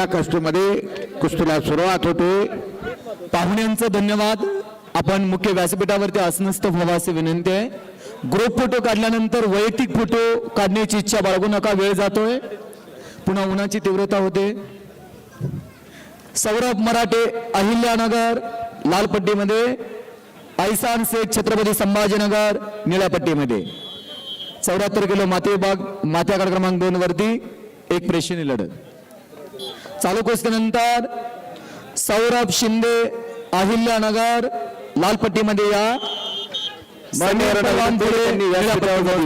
या कष्टमध्ये कुस्तीला सुरुवात होते. पाहुण्यांचं धन्यवाद. आपण मुख्य व्यासपीठावरती आसनस्थ व्हावा अशी विनंती आहे. ग्रुप फोटो काढल्यानंतर वैयक्तिक फोटो काढण्याची इच्छा बाळगू नका वेळ जातोय. पुन्हा उन्हाची तीव्रता होते. सौरभ मराठे अहिल्यानगर लालपट्टीमध्ये. आयसान ऐसान छत्रपती संभाजीनगर निळ्यापट्टीमध्ये चौऱ्याहत्तर किलो माते विभाग माथ्याकड क्रमांक दोन वरती एक प्रेक्षणीय लढत. चालू कुस्तीनंतर सौरभ शिंदे अहिल्यानगर लाल पट्टीमध्ये या.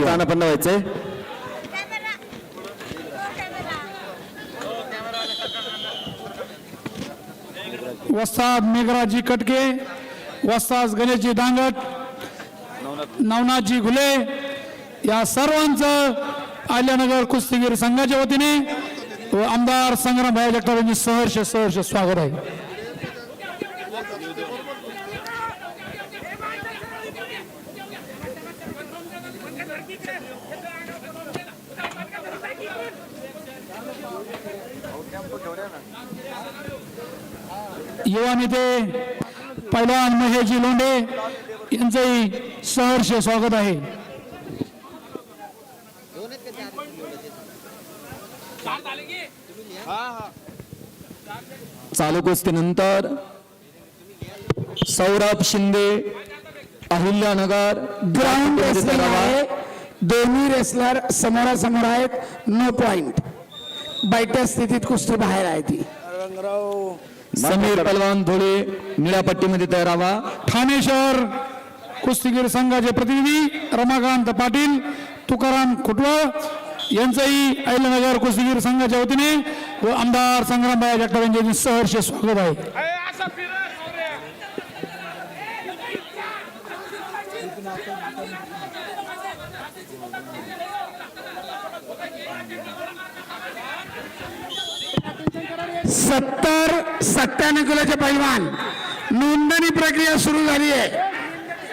स्थानापन्न व्हायचंय वस्ताद मेघराजी कटके वस्ताद गणेशजी दांगट नवनाथजी घुले या सर्वांचं आल्यानगर कुस्तीगीर संघाच्या वतीने आमदार संग्राम भाई जगताप यांचे सहर्ष सहर्ष स्वागत आहे. युवा नेते पैलवान महेशजी लोंढे यांचंही सहर्ष स्वागत आहे. चालू कुस्तीनंतर सौरभ शिंदे अहिल्यानगर ग्राउंड रेसलिंग आहे. दोन्ही रेसलर समोरासमोर आहेत. नो पॉइंट बैठ्या स्थितीत कुस्ती बाहेर आहे ती. समीर पहलवान धुळे निळ्या पट्टीमध्ये तयार व्हा ठाणे शहर कुस्तीगीर संघाचे प्रतिनिधी रमाकांत पाटील तुकाराम खुटवळ यांचंही अहिलनगर कुस्तीगीर संघाच्या वतीने व आमदार संग्रामबाई जगताप यांचे सहर्ष स्वागत आहे. सत्तर सत्त्याण्णव किलोचे पैलवान. नोंदणी प्रक्रिया सुरू झाली आहे.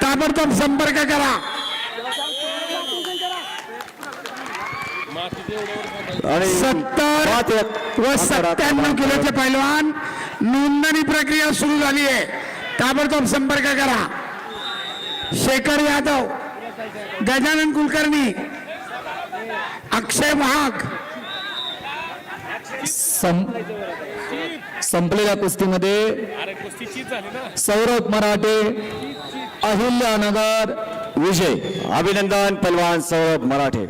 ताबडतोब संपर्क करा. सत्तर व सत्त्याण्णव किलोचे पैलवान नोंदणी प्रक्रिया सुरू झाली आहे. ताबडतोब संपर्क करा. शेखर यादव गजानन कुलकर्णी अक्षय महाग. सं- संपलेल्या कुस्तीमध्ये सौरभ मराठे अहिल्यानगर विजय. अभिनंदन पलवान सौरभ मराठे.